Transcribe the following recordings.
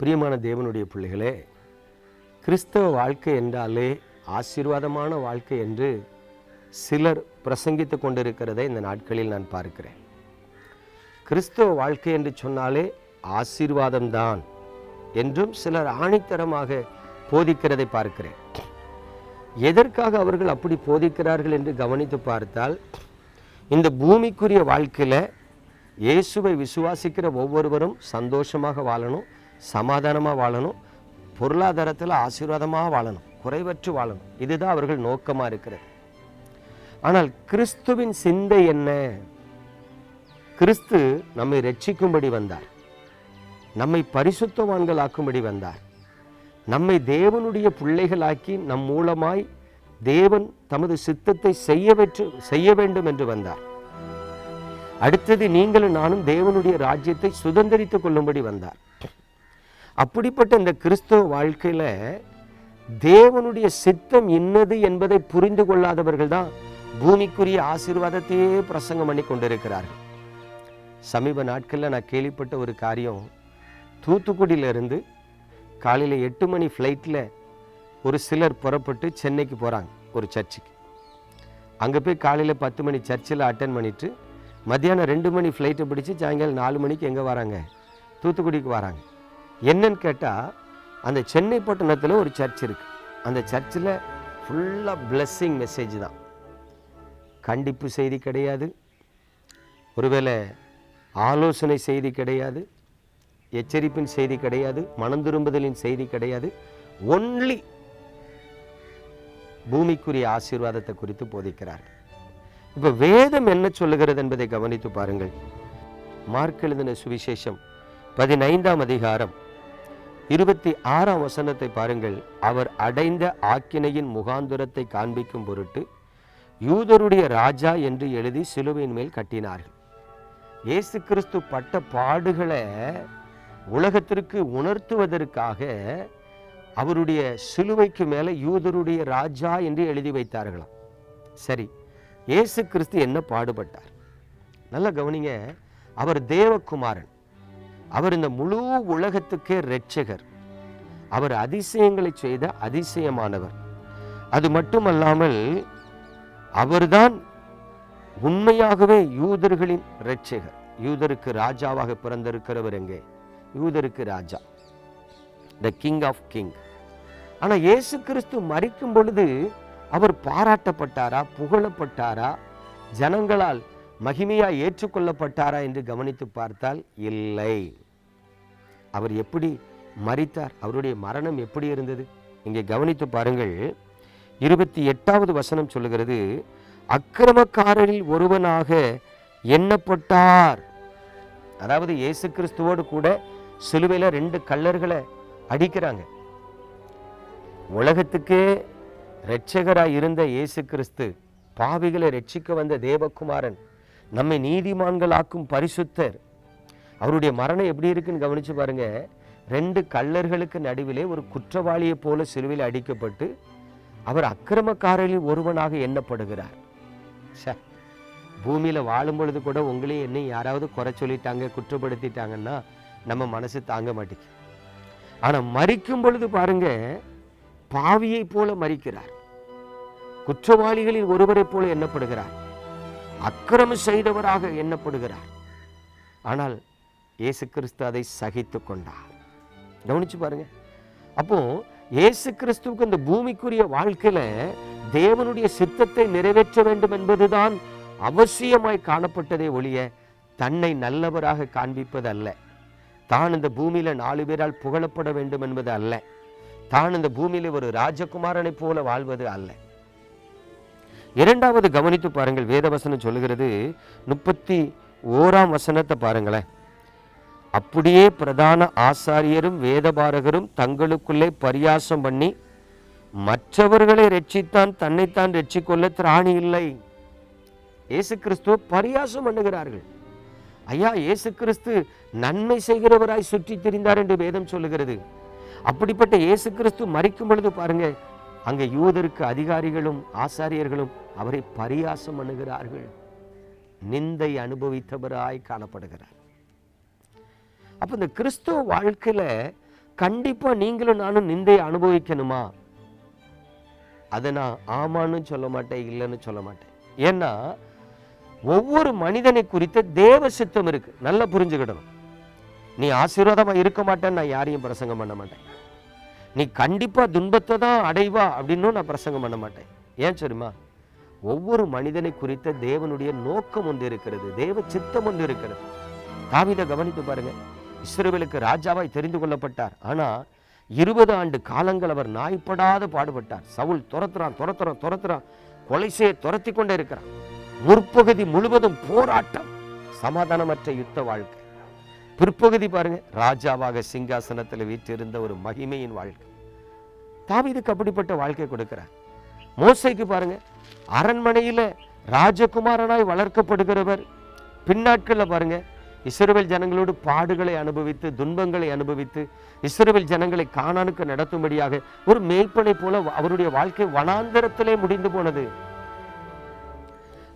பிரியமான தேவனுடைய பிள்ளைகளே கிறிஸ்தவ வாழ்க்கை என்றாலே ஆசீர்வாதமான வாழ்க்கை என்று சிலர் பிரசங்கித்து கொண்டிருக்கிறதை இந்த நாட்களில் நான் பார்க்கிறேன். கிறிஸ்தவ வாழ்க்கை என்று சொன்னாலே ஆசீர்வாதம்தான் என்றும் சிலர் ஆணித்தரமாக போதிக்கிறதை பார்க்கிறேன். எதற்காக அவர்கள் அப்படி போதிக்கிறார்கள் என்று கவனித்து பார்த்தால் இந்த பூமிக்குரிய வாழ்க்கையில் இயேசுவை விசுவாசிக்கிற ஒவ்வொருவரும் சந்தோஷமாக வாழணும் சமாதானமாக வாழணும் பொருளாதாரத்தில் ஆசீர்வாதமாக வாழணும் குறைவற்று வாழணும். இதுதான் அவர்கள் நோக்கமாக இருக்கிறது. ஆனால் கிறிஸ்துவின் சிந்தை என்ன? கிறிஸ்து நம்மை ரட்சிக்கும்படி வந்தார். நம்மை பரிசுத்தவான்களாக்கும்படி வந்தார். நம்மை தேவனுடைய பிள்ளைகளாக்கி நம் மூலமாய் தேவன் தமது சித்தத்தை செய்ய வெற்று செய்ய வேண்டும் என்று வந்தார். அடுத்தது நீங்களும் நானும் தேவனுடைய ராஜ்யத்தை சுதந்திரித்துக் கொள்ளும்படி வந்தார். அப்படிப்பட்ட இந்த கிறிஸ்தவ வாழ்க்கையில் தேவனுடைய சித்தம் இன்னது என்பதை புரிந்து கொள்ளாதவர்கள் தான் பூமிக்குரிய ஆசீர்வாதத்தையே பிரசங்கம் பண்ணி கொண்டிருக்கிறார்கள். சமீப நாட்களில் நான் கேள்விப்பட்ட ஒரு காரியம் தூத்துக்குடியிலிருந்து காலையில் எட்டு மணி ஃப்ளைட்டில் ஒரு சிலர் புறப்பட்டு சென்னைக்கு போகிறாங்க ஒரு சர்ச்சுக்கு. அங்கே போய் காலையில் பத்து மணி சர்ச்சில் அட்டன் பண்ணிவிட்டு மத்தியானம் ரெண்டு மணி ஃப்ளைட்டை பிடிச்சி சாயங்காலம் நாலு மணிக்கு எங்கே வராங்க? தூத்துக்குடிக்கு வராங்க. என்னன்னு கேட்டால் அந்த சென்னை பட்டணத்தில் ஒரு சர்ச் இருக்குது அந்த சர்ச்சில் ஃபுல்லாக பிளஸ்ஸிங் மெசேஜ் தான். கண்டிப்பு செய்தி கிடையாது. ஒருவேளை ஆலோசனை செய்தி கிடையாது. எச்சரிப்பின் செய்தி கிடையாது. மனந்திரும்புதலின் செய்தி கிடையாது. ஒன்லி பூமிக்குரிய ஆசீர்வாதத்தை குறித்து போதிக்கிறார் இப்போ வேதம் என்ன சொல்லுகிறது என்பதை கவனித்து பாருங்கள். மார்க் எழுதின சுவிசேஷம் பதினைந்தாம் அதிகாரம் இருபத்தி ஆறாம் வசனத்தை பாருங்கள். அவர் அடைந்த ஆக்கினையின் முகாந்துரத்தை காண்பிக்கும் பொருட்டு யூதருடைய ராஜா என்று எழுதி சிலுவையின் மேல் கட்டினார்கள். இயேசு கிறிஸ்து பட்ட பாடுகளை உலகத்திற்கு உணர்த்துவதற்காக அவருடைய சிலுவைக்கு மேலே யூதருடைய ராஜா என்று எழுதி வைத்தார்களாம். சரி இயேசு கிறிஸ்து என்ன பாடுபட்டார்? நல்லா கவனிங்க அவர் தேவகுமாரன். அவர் இந்த முழு உலகத்துக்கே இரட்சகர். அவர் அதிசயங்களை செய்த அதிசயமானவர். அது மட்டுமல்லாமல் அவர்தான் உண்மையாகவே யூதர்களின் இரட்சகர். யூதருக்கு ராஜாவாக பிறந்திருக்கிறவர் எங்கே? யூதருக்கு ராஜா. த கிங் ஆஃப் கிங் ஆனா இயேசு கிறிஸ்து மறிக்கும் பொழுது அவர் பாராட்டப்பட்டாரா புகழப்பட்டாரா? ஜனங்களால் மகிமையா ஏற்றுக்கொள்ளப்பட்டாரா என்று கவனித்து பார்த்தால் இல்லை. அவர் எப்படி மறித்தார் அவருடைய மரணம் எப்படி இருந்தது? இங்கே கவனித்து பாருங்கள். இருபத்தி எட்டாவது வசனம் சொல்லுகிறது அக்கிரமக்காரரில் ஒருவனாக எண்ணப்பட்டார். அதாவது இயேசு கிறிஸ்துவோடு கூட சிலுவையில் ரெண்டு கல்லர்களை அடிக்கிறாங்க. உலகத்துக்கே இரட்சகராய் இருந்த இயேசு கிறிஸ்து பாவிகளை ரட்சிக்க வந்த தேவகுமாரன் நம்மை நீதிமான்களாக்கும் பரிசுத்தர். அவருடைய மரணம் எப்படி இருக்குன்னு கவனிச்சு பாருங்க. ரெண்டு கல்லர்களுக்கு நடுவிலே ஒரு குற்றவாளியைப் போல சிலுவையில் அடிக்கப்பட்டு அவர் அக்கிரமக்காரர்களில் ஒருவனாக எண்ணப்படுகிறார். ச்சே பூமியில் வாழும் பொழுது கூட உங்களையும் என்ன யாராவது குறை சொல்லிட்டாங்க குற்றப்படுத்திட்டாங்கன்னா நம்ம மனசு தாங்க மாட்டேங்குது. ஆனால் மறிக்கும் பொழுது பாருங்க பாவியைப் போல மறிக்கிறார் குற்றவாளிகளில் ஒருவரைப் போல எண்ணப்படுகிறார். அக்கிரமம் செய்தவராக எண்ணப்படுகிறார். ஆனால் இயேசு கிறிஸ்து அதை சகித்து கொண்டார். கவனிச்சு பாருங்க. அப்போ இயேசு கிறிஸ்துவுக்கு இந்த பூமிக்குரிய வாழ்க்கையில தேவனுடைய சித்தத்தை நிறைவேற்ற வேண்டும் என்பதுதான் அவசியமாய் காணப்பட்டதே ஒழிய தன்னை நல்லவராக காண்பிப்பது அல்ல தான் இந்த பூமியில நாலு பேரால் புகழப்பட வேண்டும் என்பது அல்ல. தான் இந்த பூமியில ஒரு ராஜகுமாரனைப் போல வாழ்வது அல்ல. இரண்டாவது கவனித்து பாருங்கள் வேதவசனம் சொல்லுகிறது முப்பத்தி ஓராம் வசனத்தை பாருங்களேன். அப்படியே பிரதான ஆசாரியரும் வேதபாரகரும் தங்களுக்குள்ளே பரியாசம் பண்ணி மற்றவர்களை ரட்சித்தான் தன்னைத்தான் ரட்சிக்கொள்ள திராணி இல்லை. இயேசு கிறிஸ்துவ பரியாசம் பண்ணுகிறார்கள். ஐயா இயேசு கிறிஸ்து நன்மை செய்கிறவராய் சுற்றி திரிந்தார் என்று வேதம் சொல்லுகிறது. அப்படிப்பட்ட இயேசு கிறிஸ்து மறிக்கும் பொழுது பாருங்கள் அங்கே யூதருக்கு அதிகாரிகளும் ஆசாரியர்களும் அவரை பரியாசம் பண்ணுகிறார்கள். நிந்தை அனுபவித்தவராய் காணப்படுகிறார். அப்போ இந்த கிறிஸ்துவ வாழ்க்கையில கண்டிப்பா நீங்களும் நானும் நிந்தையை அனுபவிக்கணுமா? அதை நான் ஆமான்னு சொல்ல மாட்டேன் இல்லைன்னு சொல்ல மாட்டேன். ஏன்னா ஒவ்வொரு மனிதனை குறித்த தேவ சித்தம் இருக்கு. நல்லா புரிஞ்சுக்கிடணும். நீ ஆசீர்வாதமா இருக்க மாட்டேன்னு நான் யாரையும் பிரசங்கம் பண்ண மாட்டேன். நீ கண்டிப்பாக துன்பத்தை தான் அடைவா அப்படின்னும் நான் பிரசங்கம் பண்ண மாட்டேன். ஏன் சரிம்மா ஒவ்வொரு மனிதனை குறித்த தேவனுடைய நோக்கம் ஒன்று இருக்கிறது தேவ சித்தம் ஒன்று இருக்கிறது. தாவிதை கவனித்து பாருங்க. இஸ்ரவேலுக்கு ராஜாவாய் தெரிந்து கொள்ளப்பட்டார். ஆனால் இருபது ஆண்டு காலங்கள் அவர் நாய்ப்படாத பாடுபட்டார். சவுல் துரத்துறான் துரத்துறான் துரத்துறான். கொலைசையை துரத்தி கொண்டே இருக்கிறான். முற்பகுதி முழுவதும் போராட்டம். சமாதானமற்ற யுத்த வாழ்க்கை. பிற்பகுதி பாருங்க. ராஜாவாக சிங்காசனத்தில் வீற்றிருந்த ஒரு மகிமையின் வாழ்க்கை. தாவிதுக்கு அப்படிப்பட்ட வாழ்க்கை கொடுக்கிறார். மோசைக்கு பாருங்க. அரண்மனையில் ராஜகுமாரனாய் வளர்க்கப்படுகிறவர். பின்னாட்களில் பாருங்க. இஸ்ரேல் ஜனங்களோடு பாடுகளை அனுபவித்து துன்பங்களை அனுபவித்து இஸ்ரேல் ஜனங்களை காணானுக்கு நடத்தும்படியாக ஒரு மேய்ப்பனை போல அவருடைய வாழ்க்கை வனாந்தரத்திலே முடிந்து போனது.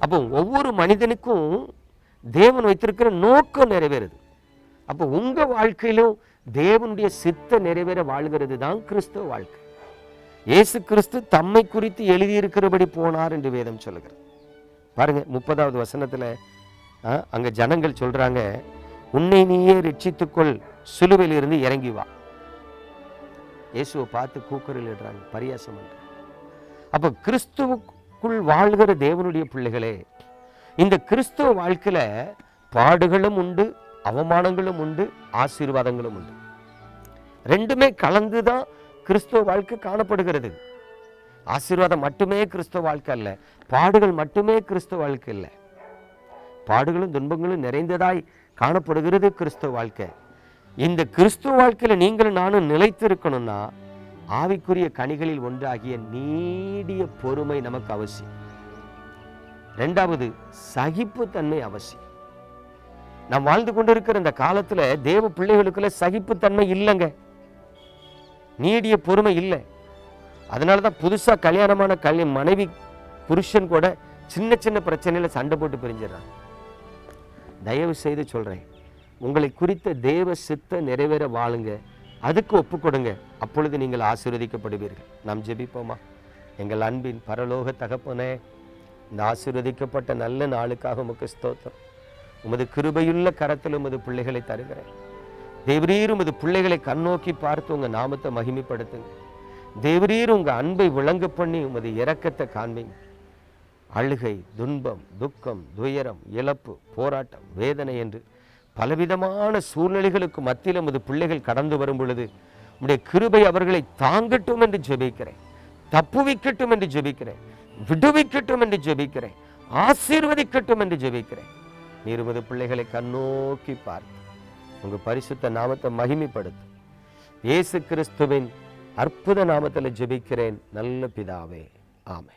அப்போ ஒவ்வொரு மனிதனுக்கும் தேவன் வைத்திருக்கிற நோக்கம் நிறைவேறுது. அப்போ உங்க வாழ்க்கையிலும் தேவனுடைய சித்த நிறைவேற வாழ்கிறது தான் கிறிஸ்துவ வாழ்க்கை. இயேசு கிறிஸ்து தம்மை குறித்து எழுதியிருக்கிறபடி போனார் என்று வேதம் சொல்லுகிறது. பாருங்க முப்பதாவது வசனத்துல அங்கே அங்க ஜனங்கள் சொல்றாங்க உன்னை நீயே ரட்சித்துக்கொள் சிலுவையிலிருந்து இறங்கி வா. இயேசுவை பார்த்து கூக்கரில் இடுறாங்க பரியாசம் பண்றாங்க. அப்ப கிறிஸ்துவுக்குள் வாழ்கிற தேவனுடைய பிள்ளைகளே இந்த கிறிஸ்துவ வாழ்க்கையில பாடுகளும் உண்டு அவமானங்களும் உண்டு ஆசீர்வாதங்களும் உண்டு. ரெண்டுமே கலந்து தான் கிறிஸ்துவ வாழ்க்கை காணப்படுகிறது. ஆசீர்வாதம் மட்டுமே கிறிஸ்துவ வாழ்க்கை அல்ல பாடுகள் மட்டுமே கிறிஸ்துவ வாழ்க்கை இல்லை. பாடுகளும் துன்பங்களும் நிறைந்ததாய் காணப்படுகிறது கிறிஸ்துவ வாழ்க்கை. இந்த கிறிஸ்துவ வாழ்க்கையில நீங்களும் நானும் நிலைத்திருக்கணும்னா ஆவிக்குரிய கனிகளில் ஒன்றாகிய நீடிய பொறுமை நமக்கு அவசியம். ரெண்டாவது சகிப்புத்தன்மை அவசியம். நாம் வாழ்ந்து கொண்டிருக்கிற இந்த காலத்துல தேவ பிள்ளைகளுக்குள்ள சகிப்புத்தன்மை இல்லைங்க. நீடிய பொறுமை இல்லை. அதனால தான் புதுசா கல்யாணமான கல்ய மனைவி புருஷன் கூட சின்ன சின்ன பிரச்சனையில் சண்டை போட்டு பிரிஞ்சிடறான் தயவு செய்து சொல்றேன் உங்களை குறித்த தேவ சித்த நிறைவேற வாழுங்க. அதுக்கு ஒப்பு கொடுங்க. அப்பொழுது நீங்கள் ஆசீர்வதிக்கப்படுவீர்கள். நாம் ஜெபிப்போமா? எங்கள் அன்பின் பரலோக தகப்பனே இந்த ஆசீர்வதிக்கப்பட்ட நல்ல நாளுக்காக உமக்கு ஸ்தோத்திரம். உமது கிருபையுள்ள கரத்தில் உமது பிள்ளைகளை தருகிறேன். தேவரீர் உமது பிள்ளைகளை கண்ணோக்கி பார்த்து உங்க நாமத்தை மகிமைப்படுத்துங்க. தேவரீர் உங்க அன்பை விளங்க பண்ணி உமது இரக்கத்தை காண்பீங்க. அழுகை துன்பம் துக்கம் துயரம் இழப்பு போராட்டம் வேதனை என்று பலவிதமான சூழ்நிலைகளுக்கு மத்தியில் உமது பிள்ளைகள் கடந்து வரும் பொழுது உடைய கிருபை அவர்களை தாங்கட்டும் என்று ஜெபிக்கிறேன். தப்புவிக்கட்டும் என்று ஜெபிக்கிறேன். விடுவிக்கட்டும் என்று ஜெபிக்கிறேன். ஆசீர்வதிக்கட்டும் என்று ஜெபிக்கிறேன். நீர் உமது பிள்ளைகளை கண்ணோக்கி பார்த்து உங்க பரிசுத்த நாமத்தை மகிமைப்படுத்து. இயேசு கிறிஸ்துவின் அற்புத நாமத்தில் ஜெபிக்கிறேன். நல்ல பிதாவே. ஆமை